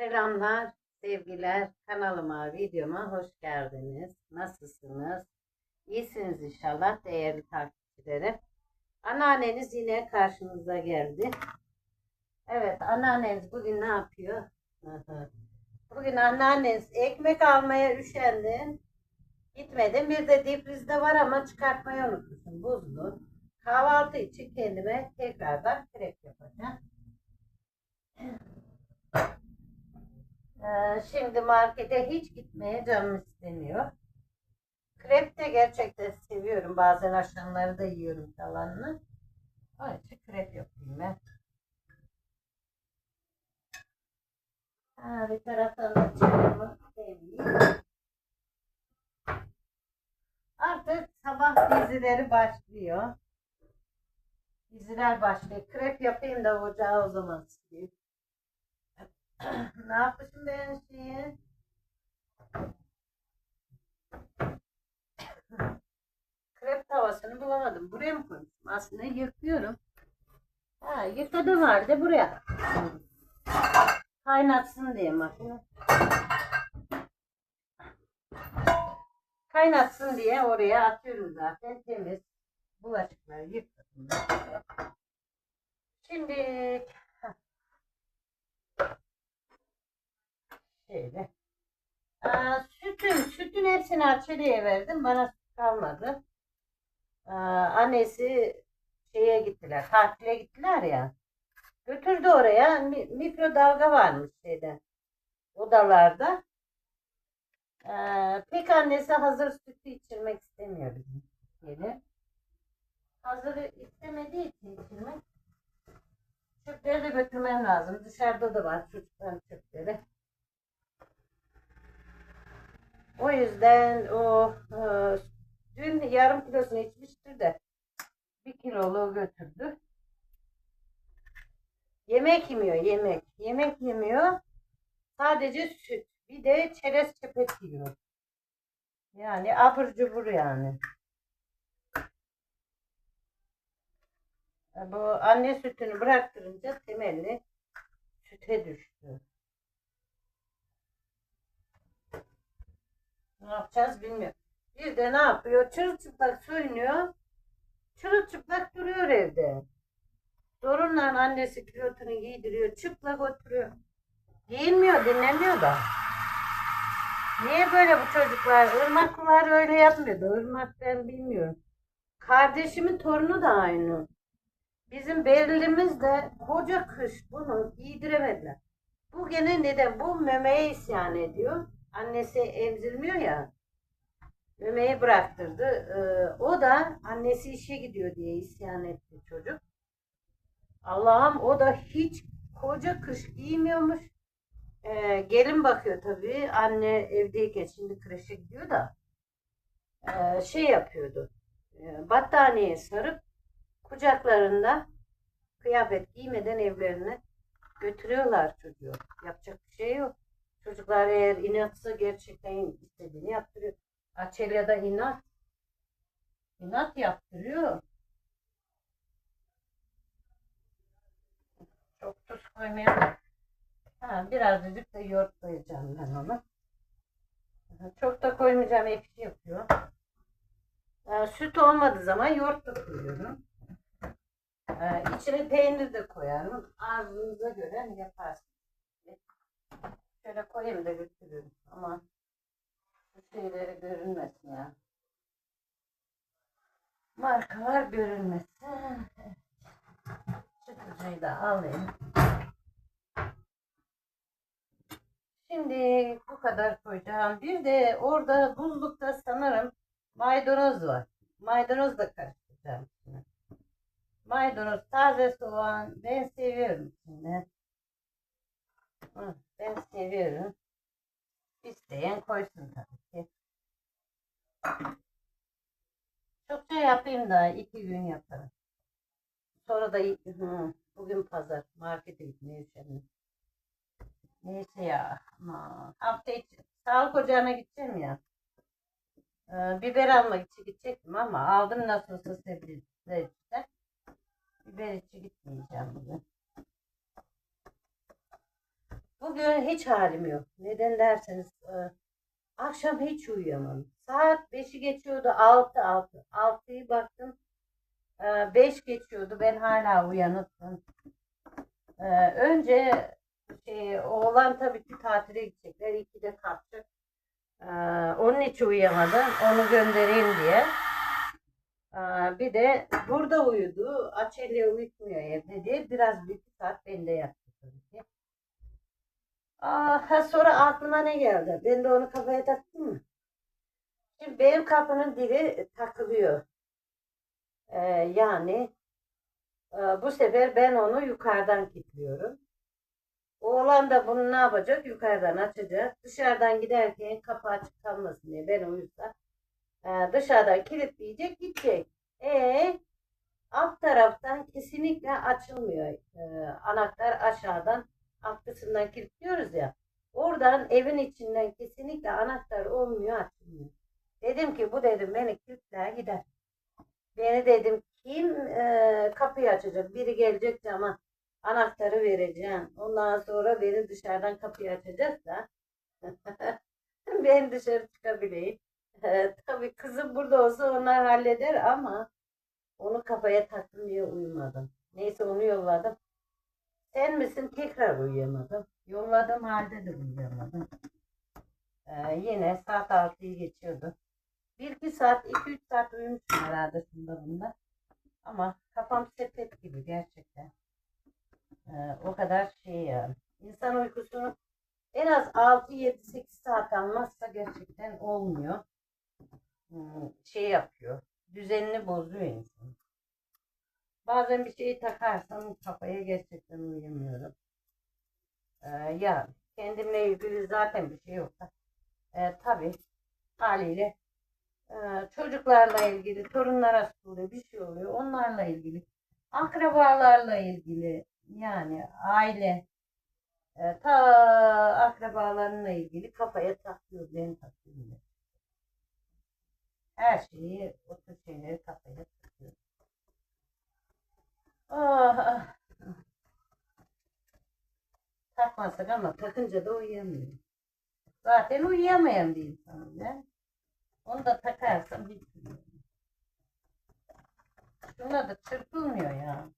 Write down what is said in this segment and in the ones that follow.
Selamlar, sevgiler. Kanalıma, videoma hoş geldiniz. Nasılsınız? İyisiniz inşallah değerli takipçilerim. Anneanneniz yine karşınıza geldi. Evet, anneanneniz bugün ne yapıyor? bugün anneanneniz ekmek almaya üşendin. Gitmedin. Bir de difrizde var ama çıkartmayı unutmuşsun. Buzlu. Kahvaltı için kendime tekrardan krep yapacağım. Ee, şimdi markete hiç gitmeye canım istemiyor. Krep de gerçekten seviyorum. Bazen akşamları da yiyorum kalanını. Onun için krep yapayım ben. Ha, bir taraftan da çayımı. Artık sabah dizileri başlıyor. Diziler başlıyor. Krep yapayım da ocağı o zaman sileyim. ne yapmışım ben şeyi? Krep tavasını bulamadım. Buraya mı koymuşum? Aslında yıkıyorum. Ha, yıkadım halde buraya. Kaynatsın diye makine. Kaynatsın diye oraya atıyorum zaten. Temiz. Bulaşıkları yıkadım. Şimdi Şöyle. Aa, sütün, hepsini Açeli'ye verdim. Bana kalmadı. Aa, annesi şeye gittiler, tatile gittiler ya. Götürdü oraya. Mi- mikrodalga varmış şeyde. Odalarda. Ee, pek annesi hazır sütü içirmek istemiyor bizim yeni. Hazır istemediği için içirmek. Çöpleri de götürmem lazım. Dışarıda da var çocukların çöpleri. O yüzden o e, dün yarım kilosunu içmiştir de bir kilolu götürdü. Yemek yemiyor yemek. Yemek yemiyor. Sadece süt. Bir de çerez çepet yiyor. Yani abur cubur yani. Bu anne sütünü bıraktırınca temelli süte düştü. Ne yapacağız bilmiyorum. Bir de ne yapıyor? Çırılçıplak soyunuyor. Çırılçıplak duruyor evde. Sorunla annesi pilotunu giydiriyor. Çıplak oturuyor. Giyinmiyor, dinlemiyor da. Niye böyle bu çocuklar? Irmaklılar öyle yapmıyordu. Irmak ben bilmiyorum. Kardeşimin torunu da aynı. Bizim Beril'imiz de koca kış bunu giydiremediler. Bu gene neden? Bu memeye isyan ediyor. Annesi emzirmiyor ya. Memeyi bıraktırdı. Ee, o da annesi işe gidiyor diye isyan etti çocuk. Allah'ım o da hiç koca kış giymiyormuş. Ee, gelin bakıyor tabii. Anne evdeyken şimdi kreşe gidiyor da ee, şey yapıyordu. Ee, battaniyeye sarıp kucaklarında kıyafet giymeden evlerine götürüyorlar çocuğu. Yapacak bir şey yok. Çocuklar eğer inatsa gerçekten istediğini yaptırıyor. Açelya da inat. İnat yaptırıyor. Çok tuz koymayalım. Ha, birazcık da yoğurt koyacağım ben ona. Çok da koymayacağım ekşi yapıyor. Ee, süt olmadığı zaman yoğurt da koyuyorum. Ee, içine peynir de koyarım. Arzunuza göre yaparsınız. Şöyle koyayım da götürürüm. Ama bu şeyleri görünmesin ya. Markalar görünmesin. Şu da alayım. Şimdi bu kadar koyacağım. Bir de orada buzlukta sanırım maydanoz var. Maydanoz da karıştıracağım. Maydanoz, taze soğan ben seviyorum şimdi. Ben seviyorum. İsteyen koysun tabii ki. Çokça yapayım da iki gün yaparım. Sonra da hı, bugün pazar markete gitmeye üşendim. Neyse ya. Hafta içi sağlık ocağına gideceğim ya. Ee, biber almak için gidecektim ama aldım nasıl olsa işte. Biber içi gitmeyeceğim bugün. Bugün hiç halim yok. Neden derseniz e, akşam hiç uyuyamadım. Saat 5'i geçiyordu 6 6. 6'yı baktım 5 geçiyordu. Ben hala uyanıktım. E, önce şey, oğlan tabii ki tatile gidecekler. 2'de kalkacak. E, onun için uyuyamadım. Onu göndereyim diye. Aa, bir de burada uyudu. Açelya uyutmuyor evde diye. Biraz bir iki saat bende yattı tabii ki. Aa, ha, sonra aklıma ne geldi? Ben de onu kafaya taktım mı? Şimdi benim kapının dili takılıyor. Ee, yani e, bu sefer ben onu yukarıdan kilitliyorum. Oğlan da bunu ne yapacak? Yukarıdan açacak. Dışarıdan giderken kapı açık kalmasın diye ben uyursa e, dışarıdan kilitleyecek gidecek. E alt taraftan kesinlikle açılmıyor. E, anahtar aşağıdan alt kısımdan kilitliyoruz ya. Oradan evin içinden kesinlikle anahtar olmuyor açılmıyor. Dedim ki bu dedim beni kilitler gider. Beni dedim kim e, kapıyı açacak? Biri gelecek ama anahtarı vereceğim. Ondan sonra beni dışarıdan kapıyı açacaksa ben dışarı çıkabileyim. Ee, tabii kızım burada olsa onlar halleder ama onu kafaya taktım diye uyumadım. Neyse onu yolladım. Sen misin? Tekrar uyuyamadım. Yolladım halde de uyuyamadım. Ee, yine saat 6'yı geçiyordu. 1-2 saat, 2-3 saat uyumuşum herhalde şunda bunda. Ama kafam sepet gibi gerçekten. Ee, o kadar şey yani. İnsan uykusunu en az 6-7-8 saat almazsa gerçekten olmuyor hmm, şey yapıyor. Düzenini bozuyor insan. Bazen bir şeyi takarsam kafaya gerçekten uyuyamıyorum. Ee, ya kendimle ilgili zaten bir şey yoksa e, tabii haliyle e, çocuklarla ilgili, torunlar hasta oluyor, bir şey oluyor. Onlarla ilgili, akrabalarla ilgili yani aile e, ta akrabalarınla ilgili kafaya takıyor, ben takıyorum. Her şeyi, o tür kafaya takıyor. Ah, ah. Takmasak ama takınca da uyuyamıyorum. Zaten uyuyamayan bir insanım ben. Onu da takarsam bitmiyor. Şuna da çırpılmıyor ya.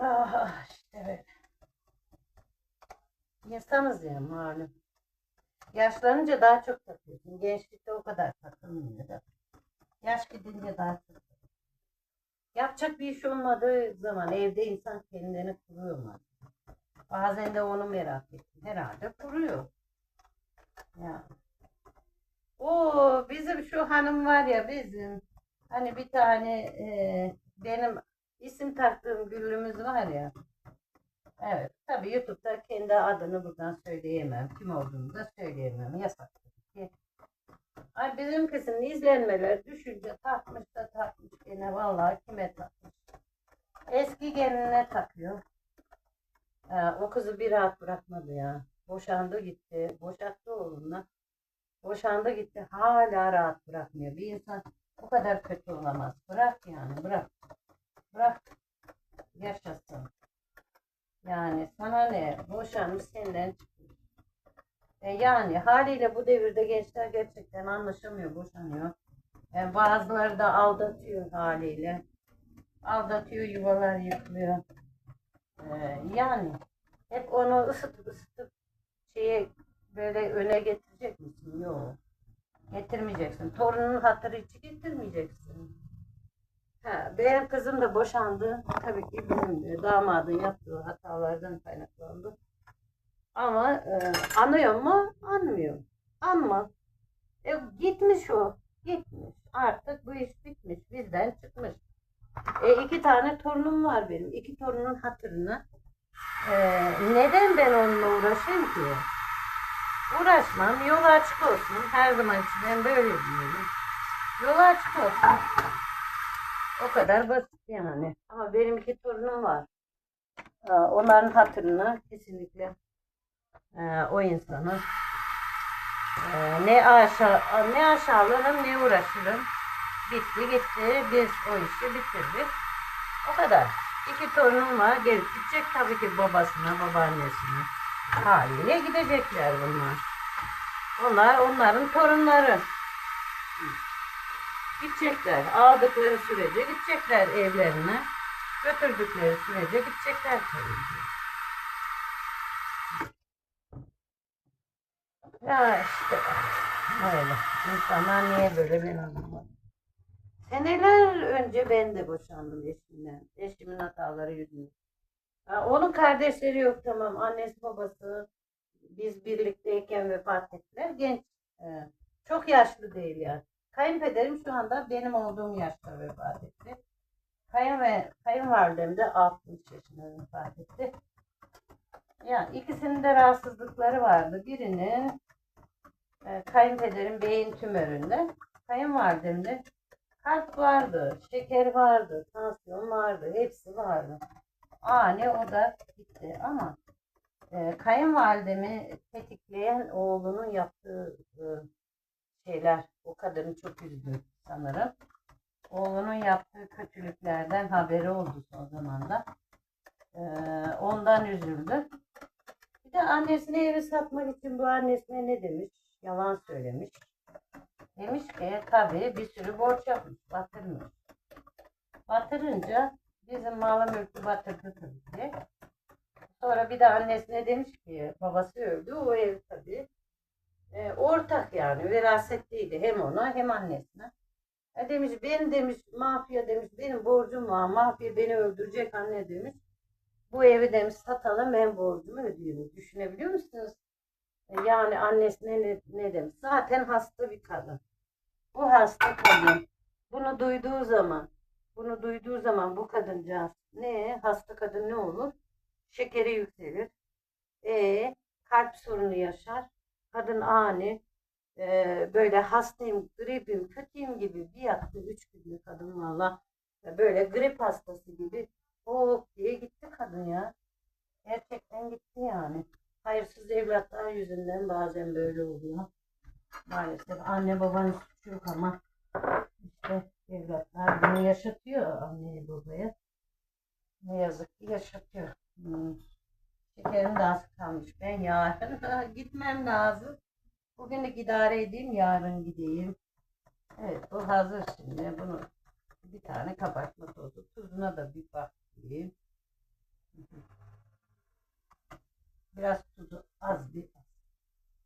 Ah, işte böyle. İnsanız ya malum. Yaşlanınca daha çok takıyorsun. Gençlikte o kadar takılmıyor da. Yaş gidince daha çok. Yapacak bir iş olmadığı zaman evde insan kendini kuruyor mu? Bazen de onu merak ettim. Herhalde kuruyor. Ya. O bizim şu hanım var ya bizim. Hani bir tane e, benim isim taktığım güllümüz var ya. Evet. Tabii YouTube'da kendi adını buradan söyleyemem. Kim olduğunu da söyleyemem. Yasak ki. Ay bizim kızın izlenmeler düşünce takmış da takmış gene vallahi kime takmış. Eski geline takıyor. Ee, o kızı bir rahat bırakmadı ya. Boşandı gitti. Boşattı oğlunla. Boşandı gitti. Hala rahat bırakmıyor. Bir insan o kadar kötü olamaz. Bırak yani bırak. Bırak. Yaşasın. Yani sana ne? Boşanmış senden. E yani haliyle bu devirde gençler gerçekten anlaşamıyor, boşanıyor. E bazıları da aldatıyor haliyle. Aldatıyor, yuvalar yıkılıyor. E, yani hep onu ısıtıp ısıtıp şeye böyle öne getirecek misin? Yok. Getirmeyeceksin. Torunun hatırı için getirmeyeceksin. Ha, benim kızım da boşandı. Tabii ki bizim damadın yaptığı hatalardan kaynaklandı. Ama e, anıyor mu? Anmıyor. Anma. E, gitmiş o. Gitmiş. Artık bu iş bitmiş. Bizden çıkmış. E, iki tane torunum var benim. İki torunun hatırına. E, neden ben onunla uğraşayım ki? Uğraşmam. Yolu açık olsun. Her zaman için ben böyle diyorum. Yolu açık olsun. O kadar basit yani. Ama benim iki torunum var. Ee, Onların hatırına kesinlikle e, o insanı e, ne aşağı ne aşağılarım ne uğraşırım. Bitti gitti. Biz o işi bitirdik. O kadar. İki torunum var. Gelip gidecek tabii ki babasına, babaannesine. Haliyle gidecekler bunlar. Onlar onların torunları. Gidecekler. Aldıkları sürece gidecekler evlerine. Götürdükleri sürece gidecekler tabii ki. Ya işte öyle. İnsanlar niye böyle ben anlamadım. Seneler önce ben de boşandım eşimden. Eşimin hataları yüzünden. Ha, onun kardeşleri yok tamam. Annesi babası biz birlikteyken vefat ettiler. Genç. e, çok yaşlı değil yani. Kayınpederim şu anda benim olduğum yaşta vefat etti. Kayın ve kayınvalidem de 60 yaşında vefat etti. Yani ikisinin de rahatsızlıkları vardı. Birinin e, beyin tümöründe. Kayınvalidemde kalp vardı, şeker vardı, tansiyon vardı, hepsi vardı. Ani o da gitti ama e, kayınvalidemi tetikleyen oğlunun yaptığı e, şeyler o kadını çok üzdü sanırım. Oğlunun yaptığı kötülüklerden haberi oldu son zamanda. E, ondan üzüldü. Bir de annesine evi satmak için bu annesine ne demiş? Yalan söylemiş. Demiş ki tabii bir sürü borç yapmış, batırmış. Batırınca bizim malı mülkü batırdı tabii ki. Sonra bir de annesine demiş ki babası öldü o ev tabii. E, ortak yani verasetliydi hem ona hem annesine. E demiş ben demiş mafya demiş benim borcum var mafya beni öldürecek anne demiş. Bu evi demiş satalım ben borcumu ödeyeyim. Düşünebiliyor musunuz? Yani annesine ne, ne demiş? Zaten hasta bir kadın. Bu hasta kadın. Bunu duyduğu zaman, bunu duyduğu zaman bu kadıncağız ne? Hasta kadın ne olur? Şekeri yükselir. E, kalp sorunu yaşar. Kadın ani e, böyle hastayım, gripim, kötüyüm gibi bir yattı. Üç günlük kadın valla. E, Böyle grip hastası gibi. Hop diye gitti kadın ya. Gerçekten gitti yani. Hayırsız evlatlar yüzünden bazen böyle oluyor. Maalesef anne babanın suçu yok ama işte evlatlar bunu yaşatıyor anneye babaya. Ne yazık ki yaşatıyor. Hmm. Şekerim de az kalmış. Ben yarın gitmem lazım. Bugünlük idare edeyim, yarın gideyim. Evet, bu hazır şimdi. Bunu bir tane kabartma tozu. Tuzuna da bir bakayım. Biraz tuzu az bir.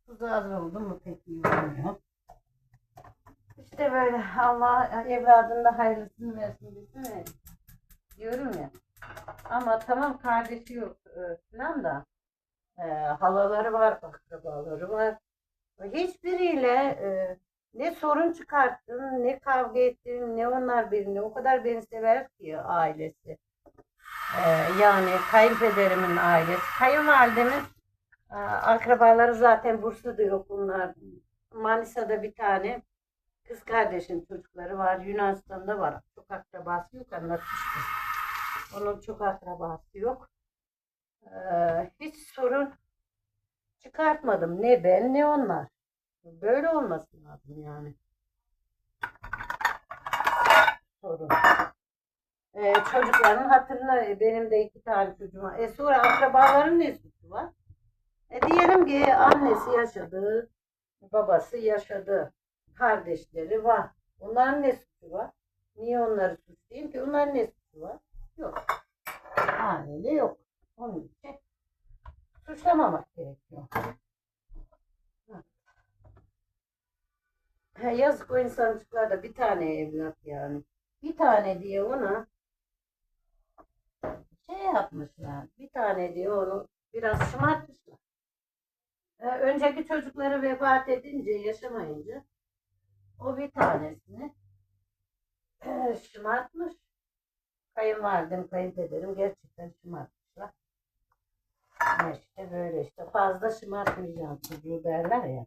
Tuzu az oldu mu pek iyi olmuyor. İşte böyle Allah evladının da hayırlısını versin değil mi? Diyorum ya. Ama tamam kardeşi yok e, falan da e, halaları var, akrabaları var. Hiçbiriyle e, ne sorun çıkarttın, ne kavga ettin, ne onlar birini. O kadar beni sever ki ailesi. E, yani kayınpederimin ailesi. Kayınvalidemin e, akrabaları zaten Bursa'da yok bunlar. Manisa'da bir tane kız kardeşin çocukları var. Yunanistan'da var. Çok akrabası yok anlatmıştım. Onun çok akrabası yok. Ee, hiç sorun çıkartmadım. Ne ben ne onlar. Böyle olması lazım yani. Sorun. Ee, çocukların hatırına e, benim de iki tane çocuğum var. E sonra akrabaların ne suçu var? E diyelim ki annesi yaşadı, babası yaşadı, kardeşleri var. Onların ne suçu var? Niye onları suçlayayım ki? Onların ne suçu var? Yok. Haliyle yok. Onun için suçlamamak gerekiyor. Ha, yazık o insancıklar da bir tane evlat yani. Bir tane diye ona yapmışlar. Bir tane diye onu biraz şımartmışlar. Ee, önceki çocukları vefat edince, yaşamayınca o bir tanesini e, şımartmış. Kayınvalidem, kayınpederim gerçekten şımartmışlar. İşte böyle işte fazla şımartmayacağım çocuğu derler ya.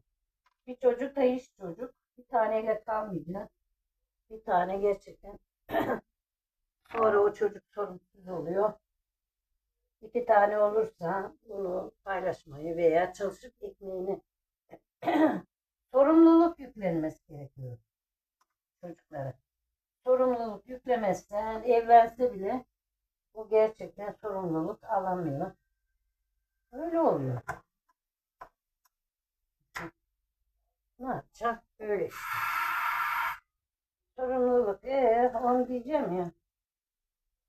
Bir çocuk da iş çocuk. Bir taneyle kalmayacak. Bir tane gerçekten sonra o çocuk sorumsuz oluyor. İki tane olursa bunu paylaşmayı veya çalışıp ekmeğini sorumluluk yüklenmesi gerekiyor çocuklara. Sorumluluk yüklemezsen evlense bile O gerçekten sorumluluk alamıyor. Öyle oluyor. Ne yapacağım? Öyle. Sorumluluk. Ee, onu diyeceğim ya.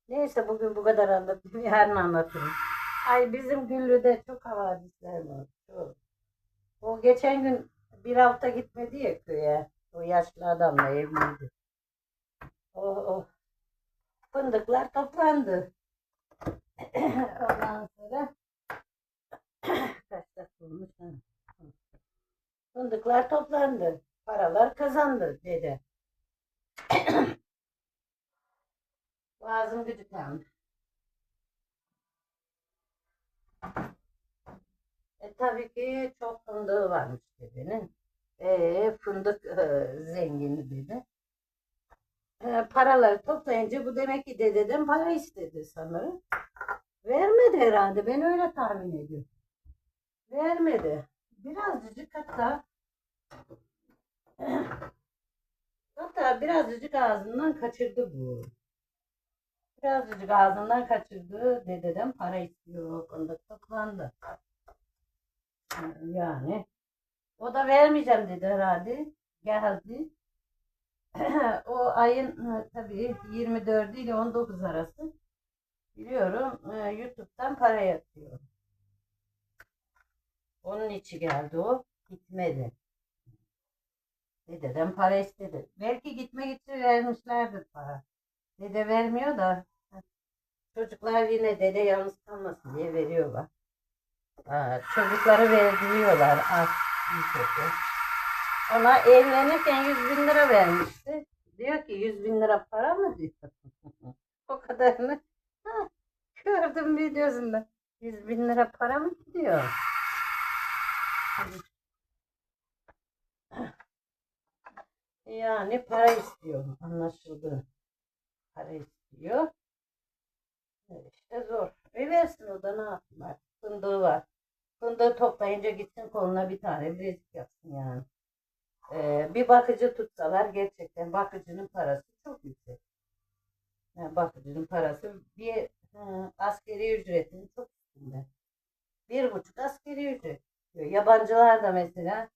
Neyse bugün bu kadar anlattım. Yarın anlatırım. Ay bizim Güllü'de çok havadisler var. Çok. O geçen gün bir hafta gitmedi ya köye. O yaşlı adamla evliydi. O, o fındıklar toplandı. Ondan sonra kaç olmuş? Fındıklar toplandı. Paralar kazandı dede. Boğazım gıcıklandı. E, tabii ki çok fındığı varmış dedenin. E, fındık e, zengini dedi. E, paraları toplayınca bu demek ki dededen para istedi sanırım. Vermedi herhalde. Ben öyle tahmin ediyorum. Vermedi. Birazcık hatta hatta birazcık ağzından kaçırdı bu. Birazcık ağzından kaçırdı. Dededen para istiyor. Fındık toplandı. Yani o da vermeyeceğim dedi herhalde. Geldi. o ayın e, tabii 24 ile 19 arası biliyorum e, YouTube'dan para yatıyor. Onun içi geldi o. Gitmedi. Dededen para istedi. Belki gitmek için vermişlerdir para. Dede vermiyor da çocuklar yine dede yalnız kalmasın diye veriyorlar. Ha, çocukları verdiriyorlar az bir kötü. Ona evlenirken 100 bin lira vermişti. Diyor ki 100 bin lira para mı diyor. o kadarını ha, gördüm videosunda. 100 bin lira para mı diyor. Yani para istiyor anlaşıldı. Para istiyor. İşte zor. E versin o da ne yapsın. Fındığı var. Fındığı toplayınca gitsin koluna bir tane bilezik yapsın yani. Ee, bir bakıcı tutsalar gerçekten bakıcının parası çok yüksek. Yani bakıcının parası bir hı, askeri ücretin çok üstünde. Bir buçuk askeri ücret. Yabancılar da mesela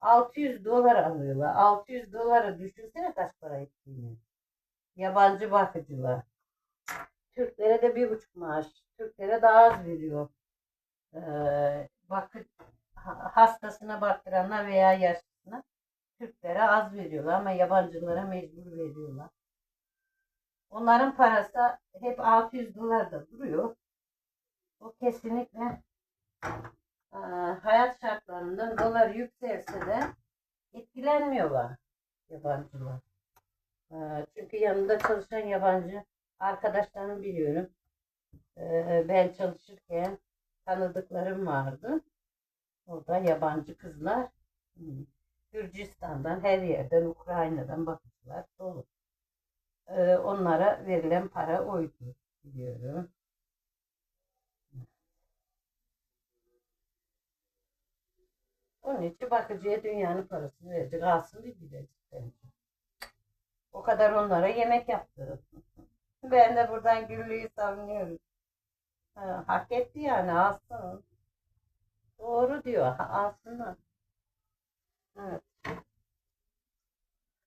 600 dolar alıyorlar. 600 doları düşünsene kaç para ettiğini. Yabancı bakıcılar. Türklere de bir buçuk maaş. Türklere daha az veriyor. Ee, bakı, ha- hastasına baktıranlar veya yaşlısına Türklere az veriyorlar ama yabancılara mecbur veriyorlar. Onların parası hep 600 dolar da duruyor. O kesinlikle e, hayat şartlarından dolar yükselse de etkilenmiyorlar yabancılar. E, çünkü yanında çalışan yabancı arkadaşlarımı biliyorum. E, ben çalışırken tanıdıklarım vardı. Orada yabancı kızlar hmm, Gürcistan'dan her yerden Ukrayna'dan bakıcılar dolu. Ee, onlara verilen para oydu biliyorum. Onun için bakıcıya dünyanın parasını verecek. Alsın bir bence. O kadar onlara yemek yaptı. Ben de buradan Güllü'yü savunuyorum. Ha, hak etti yani alsın. Doğru diyor. ha- Alsınlar. Evet.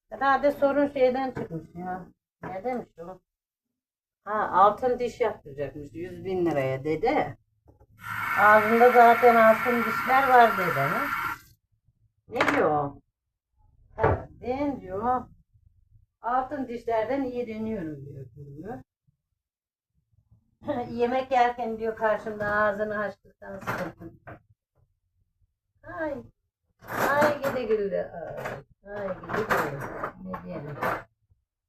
Herhalde sorun şeyden çıkmış ya. Ne demiş o? Ha altın diş yaptıracakmış 100 bin liraya dedi. Ağzında zaten altın dişler var dedi. Ha? Ne diyor? Ben diyor altın dişlerden iyi dönüyorum diyor. diyor. Yemek yerken diyor karşımda ağzını açtıktan sonra. Ay. Ay gidi güllü. Ay, ay gidi güllü. Ne diyelim.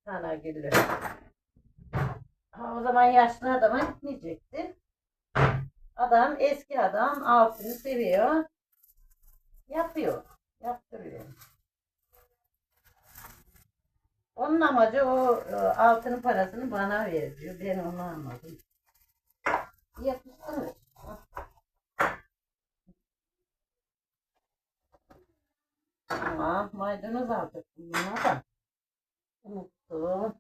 Sana güllü. Ha, O zaman yaşlı adama gitmeyecekti. Adam eski adam altını seviyor. Yapıyor. Yaptırıyor. Onun amacı o e, altının parasını bana veriyor. Ben onu anladım. Yapıştım. Tamam. Ah, maydanoz aldık buna da. Unuttum.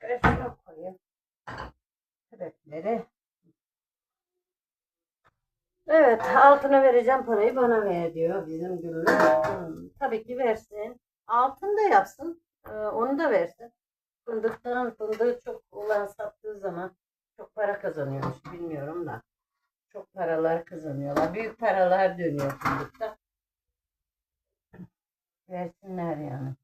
Şöyle koyayım. Sebepleri. Evet, altına vereceğim parayı bana ver diyor bizim Güllü. Hmm, tabii ki versin. Altın da yapsın. Ee, onu da versin. Fındıktan fındığı çok olan sattığı zaman çok para kazanıyormuş bilmiyorum da. Çok paralar kazanıyorlar. Büyük paralar dönüyor fındıkta. Versinler yani.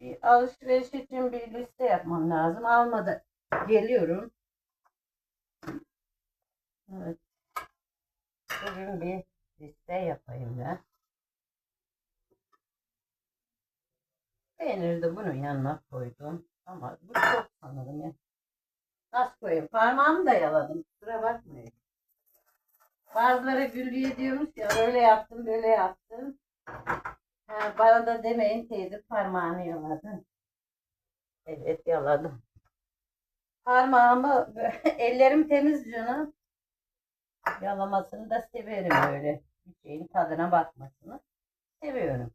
Bir alışveriş için bir liste yapmam lazım. Almadı. Geliyorum. Evet. Bugün bir liste yapayım ben. Peyniri de bunun yanına koydum. Ama bu çok sanırım ya. Nasıl koyayım? Parmağımı da yaladım. Kusura bakmayın. Bazıları Güllü'ye diyormuş ya öyle yaptım böyle yaptım. Ha, bana da demeyin teyze parmağını yaladın. Evet yaladım. Parmağımı ellerim temiz canım. Yalamasını da severim öyle. Bir şeyin tadına bakmasını seviyorum.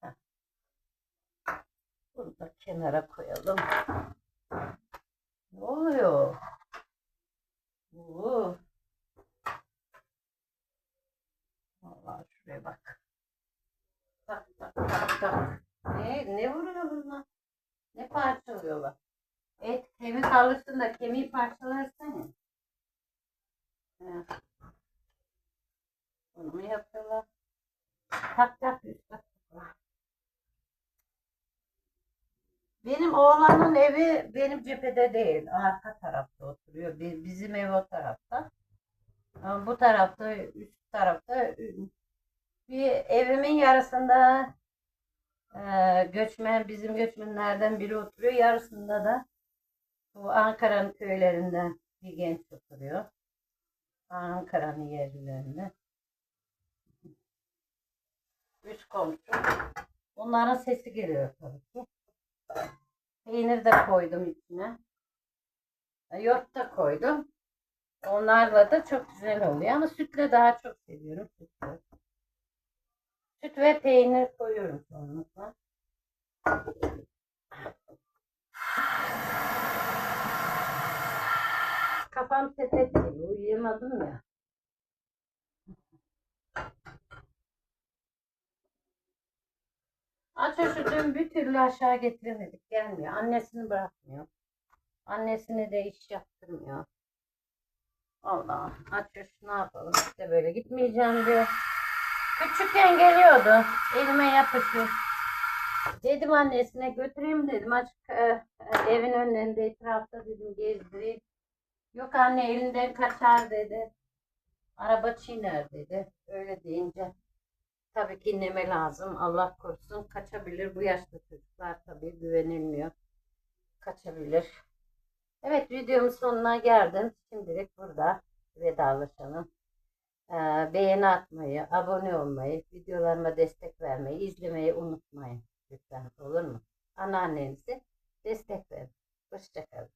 Heh. Bunu da kenara koyalım. Ne oluyor? Oo. Vallahi şuraya bak. Tak tak tak tak. Ne, ne vuruyor bunlar? Ne parçalıyorlar? Et kemik alırsın da kemiği parçalarsana. Evet. Bunu mu yapıyorlar? Tak tak üst tak. Benim oğlanın evi benim cephede değil. Arka tarafta oturuyor. Bi- Bizim ev o tarafta. Bu tarafta, üst tarafta bir evimin yarısında e, göçmen, bizim göçmenlerden biri oturuyor. Yarısında da bu Ankara'nın köylerinden bir genç oturuyor. Ankara'nın yerlilerinde. Üst komşu. Onların sesi geliyor tabii ki. Peynir de koydum içine. E, Yoğurt da koydum. Onlarla da çok güzel oluyor ama sütle daha çok seviyorum sütle. Süt ve peynir koyuyorum çoğunlukla. Kafam tepet gibi uyuyamadım ya. Dün bir türlü aşağı getiremedik. Gelmiyor. Annesini bırakmıyor. Annesini de iş yaptırmıyor. Allah. Aço ne yapalım işte böyle gitmeyeceğim diyor. Küçükken geliyordu. Elime yapışıyor. Dedim annesine götüreyim dedim. Açık e, e, evin önünde etrafta dedim gezdireyim. Yok anne elinden kaçar dedi. Araba çiğner dedi. Öyle deyince tabii ki inleme lazım. Allah korusun kaçabilir. Bu yaşta çocuklar tabii güvenilmiyor. Kaçabilir. Evet videomun sonuna geldim. Şimdilik burada vedalaşalım. Ee, beğeni atmayı, abone olmayı, videolarıma destek vermeyi, izlemeyi unutmayın. Lütfen olur mu? Anneannenize destek verin. Hoşçakalın.